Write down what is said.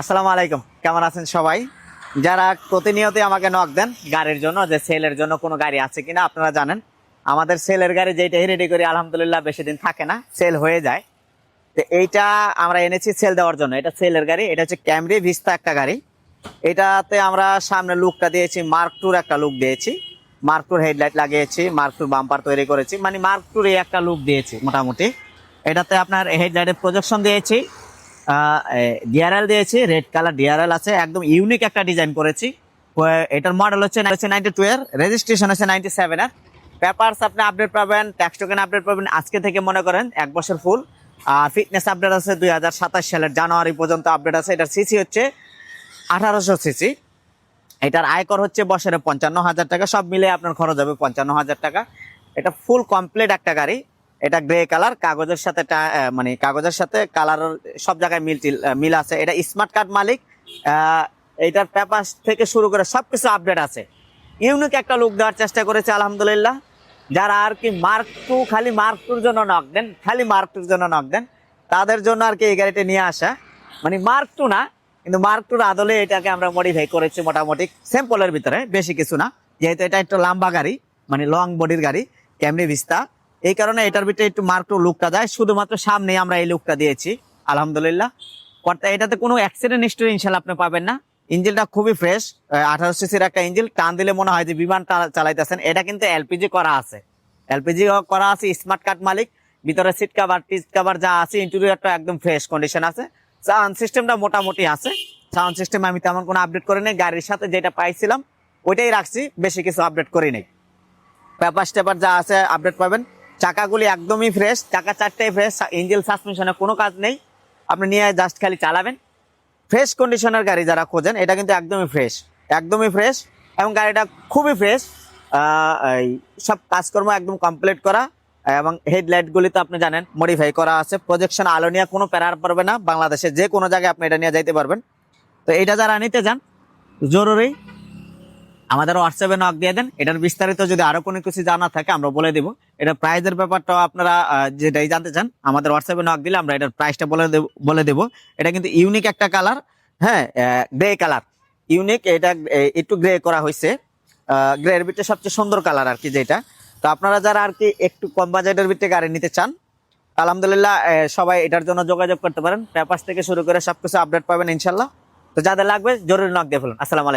আসসালামু আলাইকুম। কেমন আছেন সবাই? যারা প্রতিনিয়তই আমাকে নক দেন, গাড়ির জন্য, যে সেলের জন্য কোনো গাড়ি আছে কিনা আপনারা জানেন। আমাদের সেলের গাড়ি যেটা রেডি করি, আলহামদুলিল্লাহ বেশি দিন থাকে না সেল হয়ে যায়। তো এইটা আমরা এনেছি সেল দেওয়ার জন্য। এটা সেলের গাড়ি, এটা হচ্ছে ক্যামরি ভিস্তা একটা গাড়ি। এটাতে আমরা সামনে লুকটা দিয়েছি মার্ক টুর একটা লুক দিয়েছি। মার্ক টুর হেডলাইট লাগিয়েছি মার্ক টুর বাম্পার তৈরি করেছি। মানে মার্ক টুর এই একটা লুক দিয়েছি মোটামুটি। এটাতে আপনার হেডলাইটের প্রজেকশন দিয়েছি। ডিআরএল দিয়েছি রেড কালার ডিআরএল আছে, একদম ইউনিক একটা ডিজাইন করেছি। এটার মডেল হচ্ছে নাইনটি টু এর রেজিস্ট্রেশন হচ্ছে নাইনটি সেভেন এর। পেপারস আপনি আপডেট পাবেন ট্যাক্স টোকেন আপডেট পাবেন, আজকে থেকে মনে করেন এক বছর ফুল আর ফিটনেস আপডেট আছে দুই হাজার সাতাশ সালের জানুয়ারি পর্যন্ত আপডেট আছে, এটার সিসি হচ্ছে আঠারোশো সিসি এটার আয়কর হচ্ছে বছরে পঞ্চান্ন হাজার টাকা, সব মিলে আপনার খরচ হবে পঞ্চান্ন হাজার টাকা। এটা ফুল কমপ্লিট একটা গাড়ি। এটা গ্রে কালার কাগজের সাথে মানে কাগজের সাথে কালার সব জায়গায় মিল মিল আছে। এটা স্মার্ট কার্ড মালিক আহ, এইটার পেপার থেকে শুরু করে সবকিছু আপডেট আছে। ইউনিক একটা লুক দেওয়ার চেষ্টা করেছে আলহামদুলিল্লাহ। যারা আর কি মার্ক টু খালি মার্ক টুর জন্য নক দেন খালি মার্ক টুর জন্য নক দেন তাদের জন্য আর কি এই গাড়িটা নিয়ে আসা। মানে মার্ক টু না কিন্তু মার্ক টুর আদলে এটাকে আমরা মডিফাই করেছি মোটামুটি স্যাম্পলের ভিতরে বেশি কিছু না। যেহেতু এটা একটু লম্বা গাড়ি মানে লং বডির গাড়ি ক্যামরি ভিস্তা এই কারণে এটার ভিতরে একটু মার্ক টু লুকটা দেয়। শুধুমাত্র সামনে আমরা এই লুকটা দিয়েছি। আলহামদুলিল্লাহ। অর্থাৎ এটাতে কোনো অ্যাক্সিডেন্ট হিস্টোরি ইনশাল্লাহ আপনি পাবেন না। ইঞ্জিনটা খুবই ফ্রেশ আঠারো সিসির একটা ইঞ্জিন টান দিলে মনে হয় যে বিমান চালাইতেছেন। এটা কিন্তু এলপিজি করা আছে। এলপিজি করা আছে স্মার্ট কার্ড মালিক। ভিতরে সিট কাভার টিট কাভার যা আছে ইন্টেরিয়রটা একদম ফ্রেশ কন্ডিশন আছে। সাউন্ড সিস্টেমটা মোটামুটি আছে। সাউন্ড সিস্টেম আমি তেমন কোনো আপডেট করি নাই। গাড়ির সাথে যেটা পাইছিলাম, ওইটাই রাখছি। বেশি কিছু আপডেট করি নাই। পেপার টেপার যা আছে আপডেট পাবেন। চাকাগুলি একদমই ফ্রেশ চাকা চারটাই ফ্রেশ ইঞ্জিন সাসপেনশনে কোনো কাজ নেই। আপনি নিয়ে জাস্ট খালি চালাবেন। ফ্রেশ কন্ডিশনের গাড়ি যারা খোঁজেন, এটা কিন্তু একদমই ফ্রেশ একদমই ফ্রেশ এবং গাড়িটা খুবই ফ্রেশ এই সব কাজকর্ম একদম কমপ্লিট করা এবং হেডলাইটগুলি তো আপনি জানেন মডিফাই করা আছে। প্রজেকশন আলো নিয়ে কোনো প্যারার পারবে না। বাংলাদেশে যে কোনো জায়গায় আপনি এটা নিয়ে যাইতে পারবেন। তো এটা যারা নিতে যান জরুরি। আমাদের হোয়াটসঅ্যাপে নক দিয়ে দেন। এটার বিস্তারিত যদি আরও কোনো কিছু জানা থাকে, আমরা বলে দিব। এটা প্রাইজের ব্যাপারটাও আপনারা যেটাই জানতে চান, আমাদের হোয়াটসঅ্যাপে নক দিলে আমরা এটার প্রাইসটা বলে দেব বলে দেব। এটা কিন্তু ইউনিক একটা কালার হ্যাঁ গ্রে কালার ইউনিক এটা একটু গ্রে করা হয়েছে। গ্রের ভিতরে সবচেয়ে সুন্দর কালার আর কি যেটা। তো আপনারা যারা আর কি একটু কম বাজেটের ভিতরে গাড়ি নিতে চান, আলহামদুলিল্লাহ সবাই এটার জন্য যোগাযোগ করতে পারেন। পেপার থেকে শুরু করে সবকিছু আপডেট পাবেন ইনশাল্লাহ তো যাদের লাগবে, জরুরি নক দিয়ে ফেলুন। আসসালামু আলাইকুম।